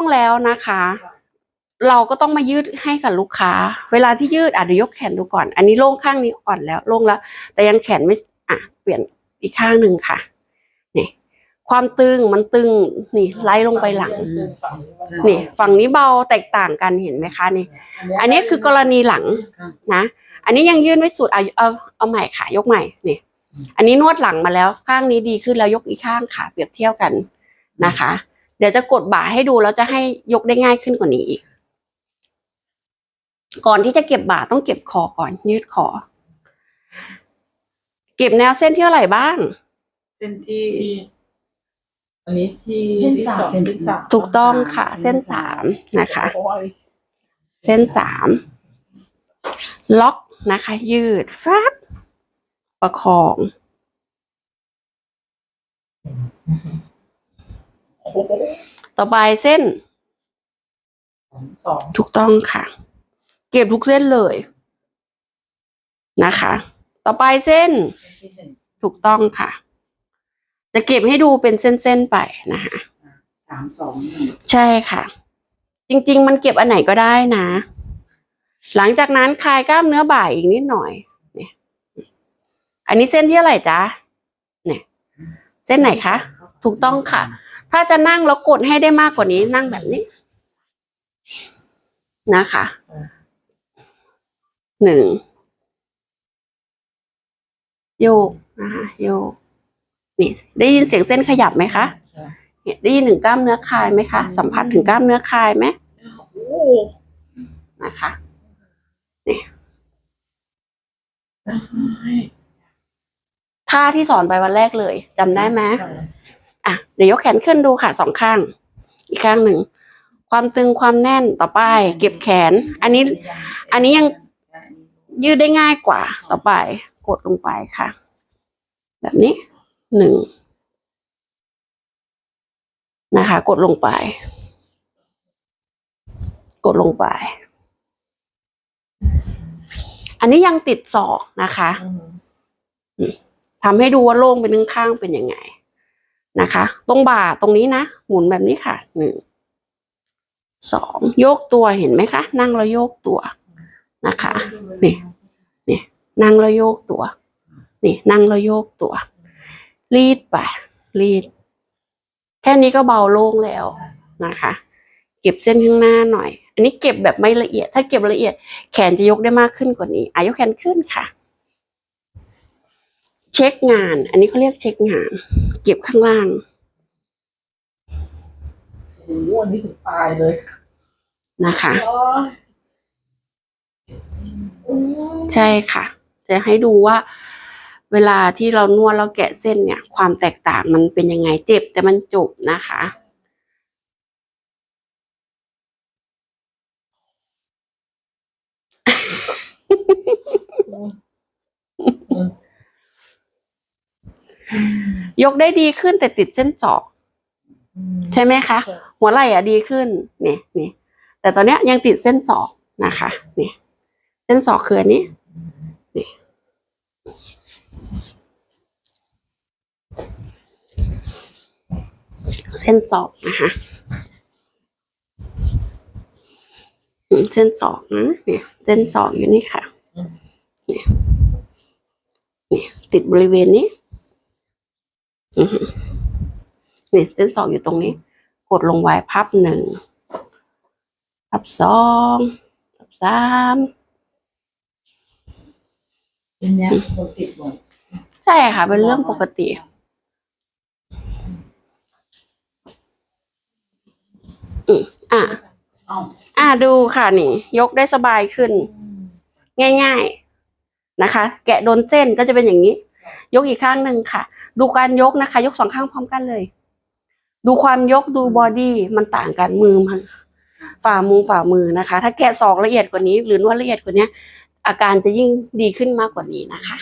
งแล้วนะคะ เราก็ต้องมายืดให้กับลูกค้า เวลาที่ยืดอะเดี๋ยวยกแขนดูก่อน อันนี้โล่งข้างนี้อ่อนแล้วโล่งแล้ว แต่ยังแขนไม่อะเปลี่ยนอีกข้างหนึ่งค่ะนี่ความตึงมันตึงนี่ไล่ลงไปหลังนี่ฝั่งนี้เบาแตกต่างกันเห็นไหมคะนี่ อันนี้คือกรณีหลังนะอันนี้ยังยืดไม่สุดเอาเอาเอาใหม่ค่ะ ยกใหม่นี่อันนี้นวดหลังมาแล้วข้างนี้ดีขึ้นแล้วยกอีกข้างค่ะ เปรียบเทียบกันนะคะ เดี๋ยวจะกดบ่าให้ดูแล้วจะให้ยกได้ง่ายขึ้นกว่านี้อีก ก่อนที่จะเก็บบ่าต้องเก็บคอก่อน ยืดคอ เก็บแนวเส้นที่เท่าไหร่บ้าง เส้นที่ที่อันนี้ที่เส้นสามที่เส้นสามถูกต้องค่ะ เส้นสามนะคะโอ้ยเส้นสามล็อกนะคะ ยืดฟับประคองโอ้โห ต่อไปเส้น สองถูกต้องค่ะ เก็บทุกเส้นเลยนะคะ ต่อไปเส้นที่หนึ่งถูกต้องค่ะ จะเก็บให้ดูเป็นเส้นๆไปนะคะ สามสองหนึ่งใช่ค่ะ จริง ๆ มันเก็บอันไหนก็ได้นะ หลังจากนั้นคลายกล้ามเนื้อบ่ายอีกนิดหน่อย เนี่ย อันนี้เส้นที่เท่าไหร่จ๊ะเนี่ย เส้นไหนคะ ถูกต้องค่ะ ถ้าจะนั่งแล้วกดให้ได้มากกว่านี้ นั่งแบบนี้ นะคะหนึ่งโยกนะคะโยกนี่ได้ยินเสียงเส้นขยับไหมคะเนี่ยได้ยินถึงกล้ามเนื้อคลายไหมคะสัมผัสถึงกล้ามเนื้อคลายไหมโอ้นะคะนี่ท่าที่สอนไปวันแรกเลยจำได้ไหมอะ เดี๋ยวยกแขนขึ้นดูค่ะสองข้าง อีกข้างหนึ่ง ความตึงความแน่นต่อไป เก็บแขน อันนี้ อันนี้ยังยืดได้ง่ายกว่า ต่อไป กดลงไปค่ะ แบบนี้หนึ่งนะคะ กดลงไป กดลงไป อันนี้ยังติดศอกนะคะทำให้ดูว่าโล่งเป็นข้างเป็นยังไง นะคะ ตรงบ่าตรงนี้นะ หมุนแบบนี้ค่ะหนึ่งสองโยกตัวเห็นไหมคะ นั่งแล้วโยกตัวนะคะนี่นี่นั่งแล้วโยกตัว นี่นั่งแล้วโยกตัว รีดไปรีด แค่นี้ก็เบาโล่งแล้วนะคะ เก็บเส้นข้างหน้าหน่อย อันนี้เก็บแบบไม่ละเอียด ถ้าเก็บละเอียด แขนจะยกได้มากขึ้นกว่านี้อายกแขนขึ้นค่ะ เช็คงาน อันนี้เขาเรียกเช็คงาน เก็บข้างล่างโหอันนี้ถึงตายเลยนะคะโอ้ยใช่ค่ะ จะให้ดูว่า เวลาที่เรานวดแล้วแกะเส้นเนี่ย ความแตกต่างมันเป็นยังไงเจ็บแต่มันจบนะคะ ยกได้ดีขึ้นแต่ติดเส้นศอก ใช่ไหมคะ หัวไหล่อะดีขึ้นเนี่ยนี่แต่ตอนเนี้ยยังติดเส้นศอกนะคะเนี่ยเส้นศอกคืออันนี้นี่เส้นศอกนะคะอืมเส้นศอกนะเนี่ย เส้นศอกอยู่นี่ค่ะเนี่ยเนี่ยติดบริเวณนี้อือหือ เนี่ยเส้นศอกอยู่ตรงนี้ กดลงไว้พับหนึ่งพับสองพับสามเส้นเนี้ยเราติดบ่อยใช่ค่ะ เป็นเรื่องปกติอืมอะเอ้าอะดูค่ะนี่ ยกได้สบายขึ้น ง่าย ๆนะคะ แกะโดนเส้นก็จะเป็นอย่างนี้ ยกอีกข้างหนึ่งค่ะ ดูการยกนะคะ ยกสองข้างพร้อมกันเลย ดูความยกดูบอดี้มันต่างกันมือมันฝ่ามือฝ่ามือนะคะ ถ้าแกะสอกละเอียดกว่านี้ หรือนวดละเอียดกว่านี้อาการจะยิ่งดีขึ้นมากกว่านี้นะคะ